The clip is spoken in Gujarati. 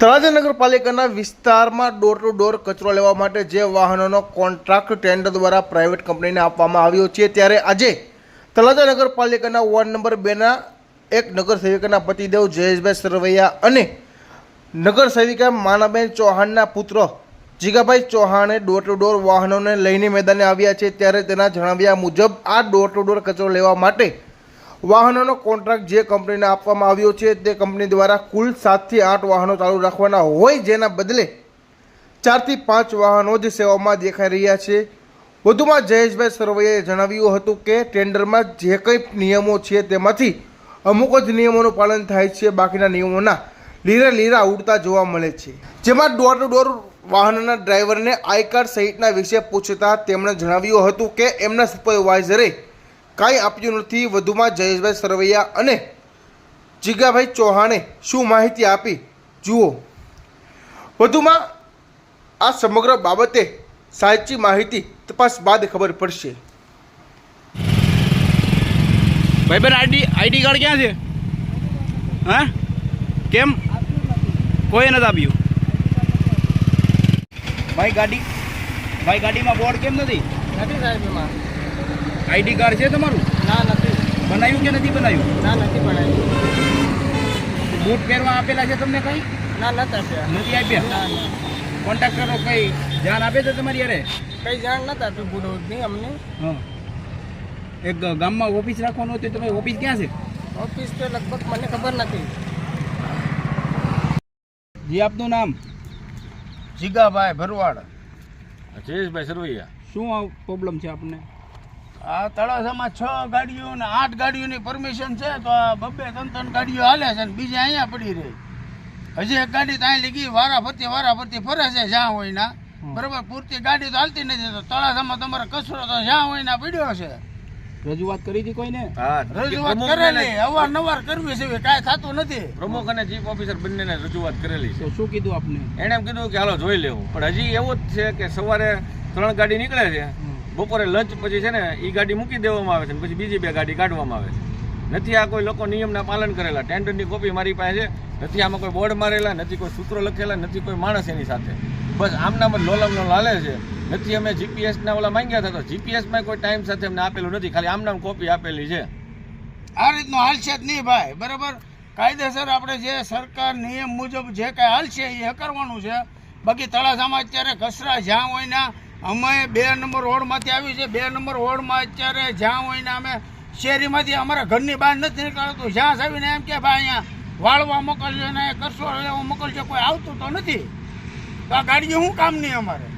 તળાજા નગરપાલિકાના વિસ્તારમાં ડોર ટુ ડોર કચરો લેવા માટે જે વાહનોનો કોન્ટ્રાક્ટ ટેન્ડર દ્વારા પ્રાઇવેટ કંપનીને આપવામાં આવ્યો છે, ત્યારે આજે તળાજા નગરપાલિકાના વોર્ડ નંબર બેના એક નગર સેવિકાના પતિદેવ જયેશભાઈ સરવૈયા અને નગર સેવિકા માનાબેન ચૌહાણના પુત્ર જીગાભાઈ ચૌહાણે ડોર ટુ ડોર વાહનોને લઈને મેદાને આવ્યા છે, ત્યારે તેના જણાવ્યા મુજબ આ ડોર ટુ ડોર કચરો લેવા માટે વાહનોનો કોન્ટ્રાક્ટ જે કંપનીને આપવામાં આવ્યો છે તે કંપની દ્વારા કુલ સાતથી આઠ વાહનો ચાલુ રાખવાના હોય જેના બદલે ચારથી પાંચ વાહનો જ સેવામાં દેખાઈ રહ્યા છે. વધુમાં જયેશભાઈ સરવૈયાએ જણાવ્યું હતું કે ટેન્ડરમાં જે કંઈ નિયમો છે તેમાંથી અમુક જ નિયમોનું પાલન થાય છે, બાકીના નિયમોના લીરા લીરા ઉડતા જોવા મળે છે. જેમાં ડોર ટુ ડોર વાહનના ડ્રાઈવરને આઈ કાર્ડ સહિતના વિશે પૂછતા તેમણે જણાવ્યું હતું કે એમના સુપરવાઇઝરે કાંઈ આપ્યું નથી. વધુમાં જયેશભાઈ સરવૈયા અને જીગાભાઈ ચૌહાણે શું માહિતી આપી? જુઓ. વધુમાં આ સમગ્ર બાબતે સાચી માહિતી તપાસ બાદ ખબર પડશે. ભાઈ બેન આઈડી આઈડી કાર્ડ ક્યાં છે? હા? કેમ? કોઈ નથી આપ્યું. ભાઈ ગાડી ભાઈ ગાડીમાં બોર્ડ કેમ નથી? નથી સાહેબ એમાં. આઈડી કાર્ડ છે તમારું? ના નથી. બનાવ્યું કે નથી બનાવ્યું? ના નથી બનાવ્યું. બૂટ પહેરવા આપેલા છે તમને કઈ? ના નથી આપ્યા. નથી આપ્યા? કોન્ટ્રાક્ટરો કઈ ધ્યાન આપે છે તમારી યારે? કઈ જાણ નથી આપ્યું નહીં અમને. હા. એક ગામમાં ઓફિસ રાખવાનું હતું તમે ઓફિસ ક્યાં છે? ઓફિસ તો લગભગ મને ખબર નથી. જી આપનું નામ? જીગાભાઈ ભરવાડ. જયેશભાઈ સરવૈયા. શું પ્રોબ્લેમ છે આપને? આ તળાજામાં છ ગાડીઓ ને આઠ ગાડીઓની પરમિશન છે તો આ બબ્બે ત્રણ ત્રણ ગાડીઓ હાલે છે ને બીજી અહીંયા પડી રહી. હજી એક ગાડી ત્યાં લીધી વારા ફરતી વારા ફરતી ફરે છે જ્યાં હોય ના. બરોબર પૂરતી ગાડી તો હાલતી નથી તો તળાજામાં તમારે કચરો તો જ્યાં હોય ના પડ્યો છે. રજૂઆત કરી હતી કોઈને? હા રજૂઆત કરેલી અવારનવાર કરવી છે કાંઈ થતું નથી. પ્રમુખ અને ચીફ ઓફિસર બંનેને રજૂઆત કરેલી છે. શું કીધું આપને? એણે એમ કીધું કે હાલો જોઈ લેવું. પણ હજી એવું જ છે કે સવારે ત્રણ ગાડી નીકળે છે બપોરે લંચ પછી છે ને એ ગાડી મૂકી દેવામાં આવે છે ને પછી બીજી બે ગાડી કાઢવામાં આવે છે. નથી આ કોઈ લોકો નિયમના પાલન કરેલા. ટેન્ડરની કોપી મારી પાસે છે. નથી આમાં કોઈ બોર્ડ મારેલા, નથી કોઈ સૂત્રો લખેલા, નથી કોઈ માણસ એની સાથે. બસ આમનામાં જ લોલમનો લાલે છે. નથી અમે જીપીએસના ઓલા માંગ્યા હતા તો જીપીએસમાં કોઈ ટાઈમ સાથે અમને આપેલું નથી. ખાલી આમનામ કોપી આપેલી છે. આ રીતનું હાલશે જ નહીં ભાઈ, બરાબર? કાયદેસર આપણે જે સરકાર નિયમ મુજબ જે કાંઈ હાલશે એ કરવાનું છે. બાકી તળાજામાં અત્યારે કસરા જ્યાં હોય ને અમે બે નંબર વોર્ડમાંથી આવી છે. બે નંબર વોર્ડમાં અત્યારે જ્યાં હોય ને અમે શેરીમાંથી અમારા ઘરની બહાર નથી નીકળતું. જ્યાં આવીને એમ કે ભાઈ અહીંયા વાળવા મોકલજો ને કરશો લેવા મોકલજો. કોઈ આવતું તો નથી. તો આ ગાડીઓ શું કામ નહીં અમારે?